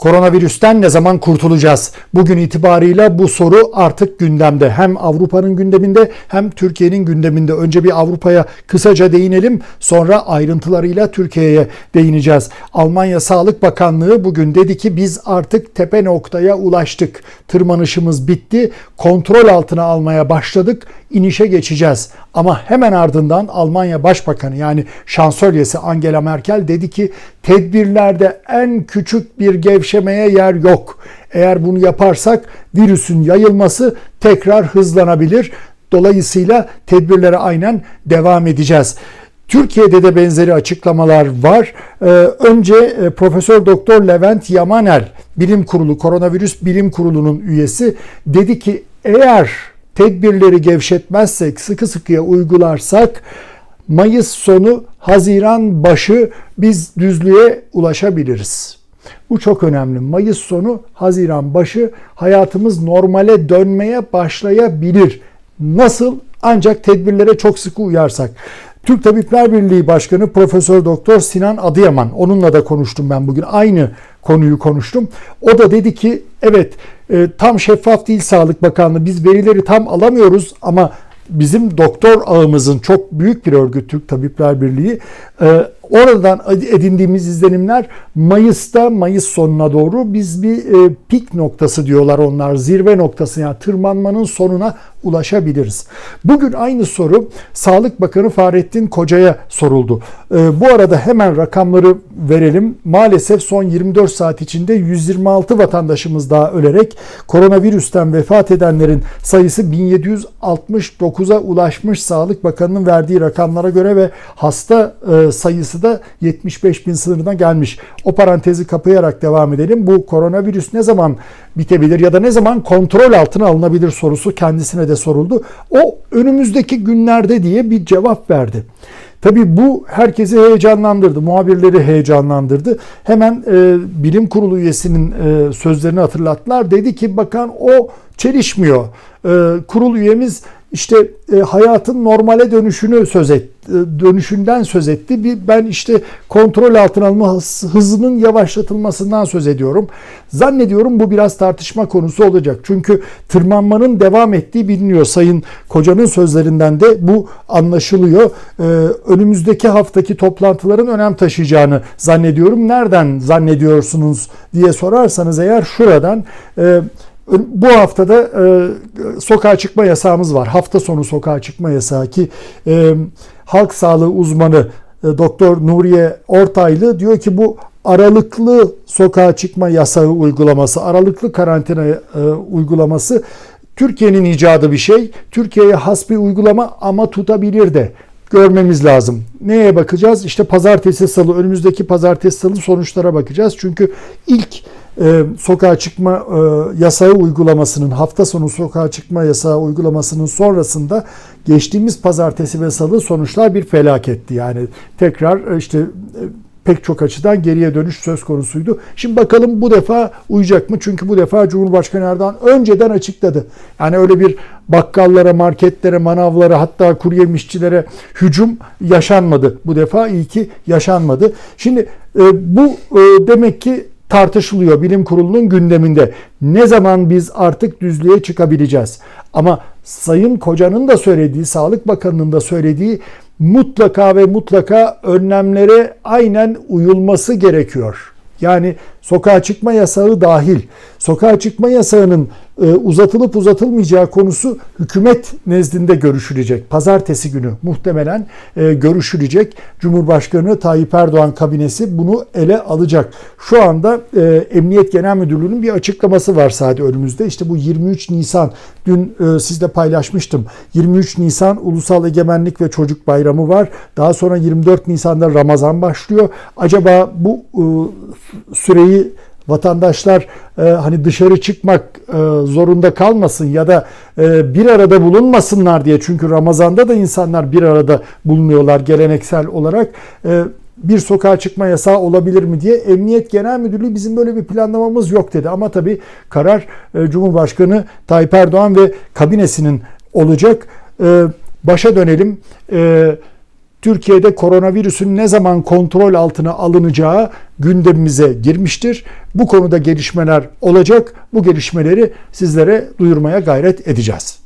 Koronavirüsten ne zaman kurtulacağız? Bugün itibarıyla bu soru artık gündemde. Hem Avrupa'nın gündeminde hem Türkiye'nin gündeminde. Önce bir Avrupa'ya kısaca değinelim. Sonra ayrıntılarıyla Türkiye'ye değineceğiz. Almanya Sağlık Bakanlığı bugün dedi ki biz artık tepe noktaya ulaştık. Tırmanışımız bitti. Kontrol altına almaya başladık. İnişe geçeceğiz. Ama hemen ardından Almanya Başbakanı yani şansölyesi Angela Merkel dedi ki tedbirlerde en küçük bir gevşemeye yer yok. Eğer bunu yaparsak virüsün yayılması tekrar hızlanabilir. Dolayısıyla tedbirlere aynen devam edeceğiz. Türkiye'de de benzeri açıklamalar var. Ee, önce e, Profesör Doktor Levent Yamanel Bilim Kurulu Koronavirüs Bilim Kurulu'nun üyesi dedi ki eğer tedbirleri gevşetmezsek, sıkı sıkıya uygularsak Mayıs sonu, Haziran başı biz düzlüğe ulaşabiliriz. Bu çok önemli. Mayıs sonu, Haziran başı hayatımız normale dönmeye başlayabilir. Nasıl? Ancak tedbirlere çok sıkı uyarsak. Türk Tabipler Birliği Başkanı Profesör Doktor Sinan Adıyaman onunla da konuştum ben bugün aynı konuyu konuştum. O da dedi ki evet e, tam şeffaf değil Sağlık Bakanlığı biz verileri tam alamıyoruz ama bizim doktor ağımızın çok büyük bir örgüt Türk Tabipler Birliği e, oradan edindiğimiz izlenimler Mayıs'ta Mayıs sonuna doğru biz bir e, pik noktası diyorlar onlar zirve noktası yani tırmanmanın sonuna ulaşabiliriz. Bugün aynı soru Sağlık Bakanı Fahrettin Koca'ya soruldu. E, bu arada hemen rakamları verelim. Maalesef son 24 saat içinde 126 vatandaşımız daha ölerek koronavirüsten vefat edenlerin sayısı 1769'a ulaşmış Sağlık Bakanı'nın verdiği rakamlara göre ve hasta e, sayısı da 75 bin sınırına gelmiş. O parantezi kapayarak devam edelim. Bu koronavirüs ne zaman bitebilir ya da ne zaman kontrol altına alınabilir sorusu kendisine de soruldu. O önümüzdeki günlerde diye bir cevap verdi. Tabii bu herkesi heyecanlandırdı, muhabirleri heyecanlandırdı. Hemen e, bilim kurulu üyesinin e, sözlerini hatırlattılar. Dedi ki bakan o çelişmiyor. E, kurul üyemiz işte e, hayatın normale dönüşünü söz et, e, dönüşünden söz etti. Bir, ben işte kontrol altına alma hızının yavaşlatılmasından söz ediyorum. Zannediyorum bu biraz tartışma konusu olacak. Çünkü tırmanmanın devam ettiği biliniyor. Sayın Koca'nın sözlerinden de bu anlaşılıyor. E, önümüzdeki haftaki toplantıların önem taşıyacağını zannediyorum. Nereden zannediyorsunuz diye sorarsanız eğer şuradan e, bu haftada e, sokağa çıkma yasağımız var. Hafta sonu sokağa çıkma yasağı ki e, halk sağlığı uzmanı e, Doktor Nuriye Ortaylı diyor ki bu aralıklı sokağa çıkma yasağı uygulaması, aralıklı karantina e, uygulaması Türkiye'nin icadı bir şey. Türkiye'ye has bir uygulama ama tutabilir de görmemiz lazım. Neye bakacağız? İşte pazartesi salı önümüzdeki pazartesi salı sonuçlara bakacağız. Çünkü ilk e, sokağa çıkma e, yasağı uygulamasının hafta sonu sokağa çıkma yasağı uygulamasının sonrasında geçtiğimiz pazartesi ve salı sonuçlar bir felaketti. Yani tekrar e, işte e, pek çok açıdan geriye dönüş söz konusuydu. Şimdi bakalım bu defa uyacak mı? Çünkü bu defa Cumhurbaşkanı Erdoğan önceden açıkladı. Yani öyle bir bakkallara, marketlere, manavlara hatta kuru yemişçilere hücum yaşanmadı. Bu defa iyi ki yaşanmadı. Şimdi e, bu demek ki tartışılıyor bilim kurulunun gündeminde. Ne zaman biz artık düzlüğe çıkabileceğiz? Ama Sayın Koca'nın da söylediği, Sağlık Bakanı'nın da söylediği mutlaka ve mutlaka önlemlere aynen uyulması gerekiyor. Yani sokağa çıkma yasağı dahil. Sokağa çıkma yasağının e, uzatılıp uzatılmayacağı konusu hükümet nezdinde görüşülecek. Pazartesi günü muhtemelen e, görüşülecek. Cumhurbaşkanı Tayyip Erdoğan kabinesi bunu ele alacak. Şu anda e, Emniyet Genel Müdürlüğü'nün bir açıklaması var sadece önümüzde. İşte bu 23 Nisan dün sizde paylaşmıştım. 23 Nisan Ulusal Egemenlik ve Çocuk Bayramı var. Daha sonra 24 Nisan'da Ramazan başlıyor. Acaba bu süreyi vatandaşlar e, hani dışarı çıkmak e, zorunda kalmasın ya da e, bir arada bulunmasınlar diye çünkü Ramazan'da da insanlar bir arada bulunuyorlar geleneksel olarak e, bir sokağa çıkma yasağı olabilir mi diye Emniyet Genel Müdürlüğü bizim böyle bir planlamamız yok dedi. Ama tabii karar e, Cumhurbaşkanı Tayyip Erdoğan ve kabinesinin olacak. E, başa dönelim. E, Türkiye'de koronavirüsün ne zaman kontrol altına alınacağı gündemimize girmiştir. Bu konuda gelişmeler olacak. Bu gelişmeleri sizlere duyurmaya gayret edeceğiz.